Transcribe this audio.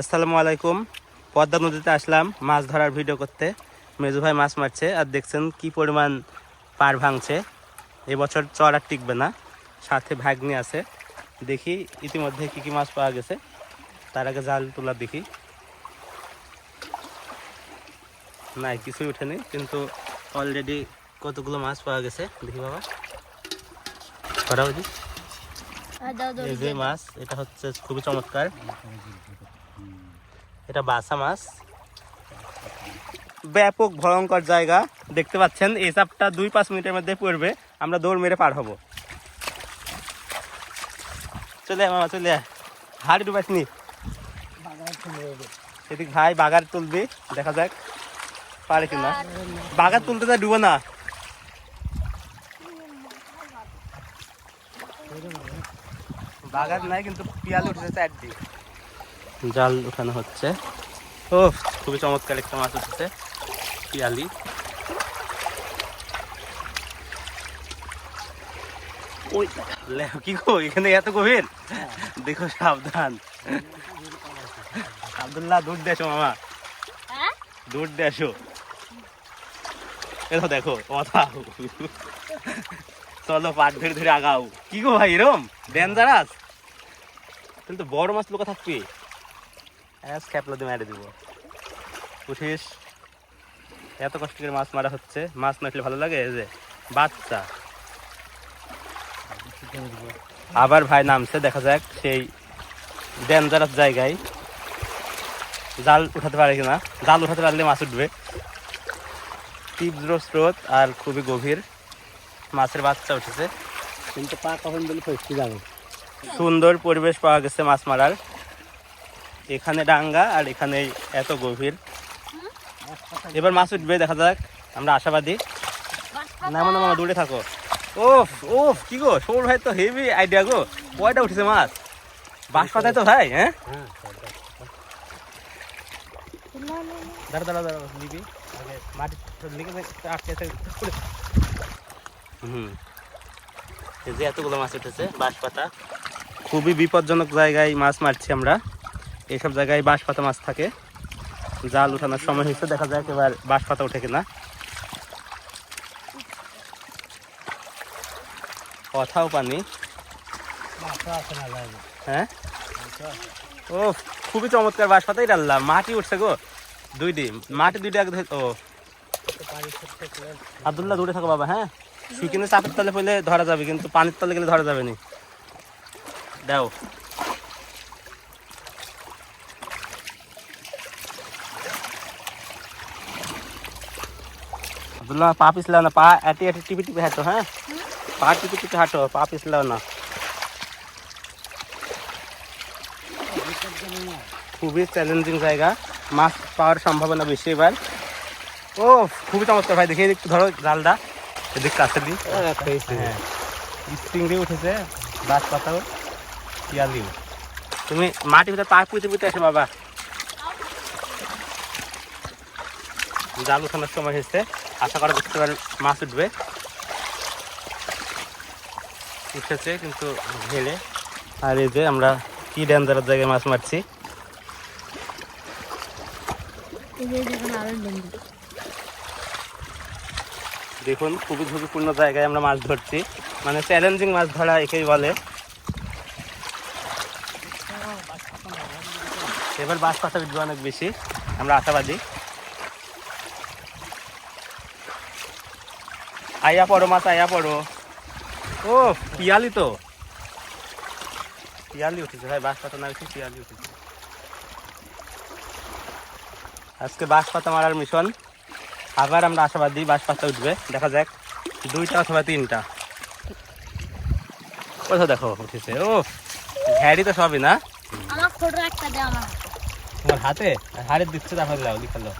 আসসালামু আলাইকুম। পদ্মা নদীতে আসলাম মাছ ধরার ভিডিও করতে। মেজু ভাই মাছ মারছে আর দেখছেন কি পরিমাণ পার ভাঙছে। এবছর চর আর টিকবে না সাথে ভাগ্নি আছে। দেখি ইতিমধ্যে কি কি মাছ পাওয়া গেছে। তার আগে জাল তোলা দেখি। নাই কিছুই ওঠেনি কিন্তু অলরেডি কতগুলো মাছ পাওয়া গেছে। দেখি বাবা। করা দাও দাও এই যে মাছ এটা হচ্ছে খুবই চমৎকার। এটা বাসা মাছ। ব্যাপক ভয়ঙ্কর জায়গা, দেখতে পাচ্ছেন, এই চাপটা দুই পাঁচ মিনিটের মধ্যে পড়বে, আমরা দৌড় মেরে পার হব। চলে মামা, চলে। হাড়ি ডুবাইস নি? এদিক ভাই বাগার তুলবি, দেখা যাক, পারে কিনা। বাগার তুলতে যা, ডুবো না। বাগার নাই, কিন্তু পিয়াল উঠেছে চারটি জাল উঠানো হচ্ছে। ও খুবই চমৎকার একটা মাছ উঠেছে। পিয়ালি। ওই কি গো এখানে এত গভীর? দেখো সাবধান। আব্দুল্লাহ দূর দেশো মামা। দূর দেশো এলো দেখো কথা। চলো পাট ধরে ধরে আগাও। কি গো ভাই এরম? ডেঞ্জারাস কিন্তু বড় মাছ লোকা থাকবি অ্যাস মেরে দিব। উঠিস। এত কষ্ট করে মাছ মারা হচ্ছে। মাছ না ভালো লাগে? এই যে বাচ্চা। আবার ভাই নামছে দেখা যাক সেই ডেঞ্জারাস জায়গায়। জাল উঠাতে পারে কিনা? জাল উঠাতে পারলে মাছ উঠবে। তীব্র স্রোত আর খুবই গভীর। মাছের বাচ্চা উঠেছে। কিন্তু পা কখন বলে যাবে সুন্দর পরিবেশ পাওয়া গেছে মাছ মারার। এখানে ডাঙ্গা আর এখানে এত গভীর। এবার মাছ উঠবে, দেখা যাক। আমরা আশাবাদী। না মানে মামা দূরে থাকো। ওফ ওফ, কি গো? সৌর ভাই তো হেভি আইডিয়া গো। কয়টা উঠেছে মাছ? বাঁশ পাতায় তো ভাই হ্যাঁ? এতগুলো মাছ উঠেছে বাঁশ পাতা খুবই বিপজ্জনক জায়গায় মাছ মারছি আমরা। এইসব জায়গায় বাঁশ পাতা মাছ থাকে। জাল উঠানোর সময় হয়েছে, দেখা যায় এবার বাঁশ পাতা উঠে কিনা। কথাও পানি। হ্যাঁ? ও খুবই চমৎকার বাঁশ পাতাই ডাললাম মাটি উঠছে গো। দুই ডিম, মাটি দুইটা ধরে- ও। আবদুল্লাহ, দূরে থাকো বাবা হ্যাঁ? শুকিনে চাপের তলে পড়লে ধরা যাবে, কিন্তু পানির তলে গেলে ধরা যাবে না। দাও। আবদুল্লাহ পা পিছলাও না পা এটি এটি টিপি টিপি হাঁটো হ্যাঁ পা টিপি টিপি হাঁটো পা পিছলাও না খুবই চ্যালেঞ্জিং জায়গা মাছ পাওয়ার সম্ভাবনা বেশি এবার ও খুবই চমৎকার ভাই দেখে একটু ধরো জালটা এদিক কাছে দিই হ্যাঁ চিংড়ি উঠেছে গাছ পাতাও পিয়ালিও তুমি মাটি ভিতরে পা পুঁতে পুঁতে আসো বাবা জাল উঠানোর সময় হয়েছে। আশা করা করতে পারে মাছ উঠবে। উঠেছে কিন্তু ঘেলে আর এই যে আমরা কি ডেঞ্জারের জায়গায় মাছ মারছি। দেখুন দেখুন খুবই ঝুঁকিপূর্ণ জায়গায় আমরা মাছ ধরছি। মানে চ্যালেঞ্জিং মাছ ধরা একেই বলে। এবার বাস পাতা বিদ্যুৎ অনেক বেশি। আমরা আশাবাদী। আইয়া পড়ো মাছ আইয়া পড়ো। ও পিয়ালি তো। পিয়ালি উঠেছে ভাই বাঁশ পাতা না উঠে পিয়ালি উঠেছে। আজকে বাঁশ পাতা মারার মিশন আবার আমরা আশাবাদী বাস পাতা উঠবে। দেখা যাক দুইটা অথবা তিনটা। কোথাও দেখো উঠেছে। ও ঘ্যাড়ি তো সবই না? আমার ছোট একটা দে আমার হাতে। তোমার হাতে? আর হাড়ের দিচ্ছে তারপরে লাও লিখালো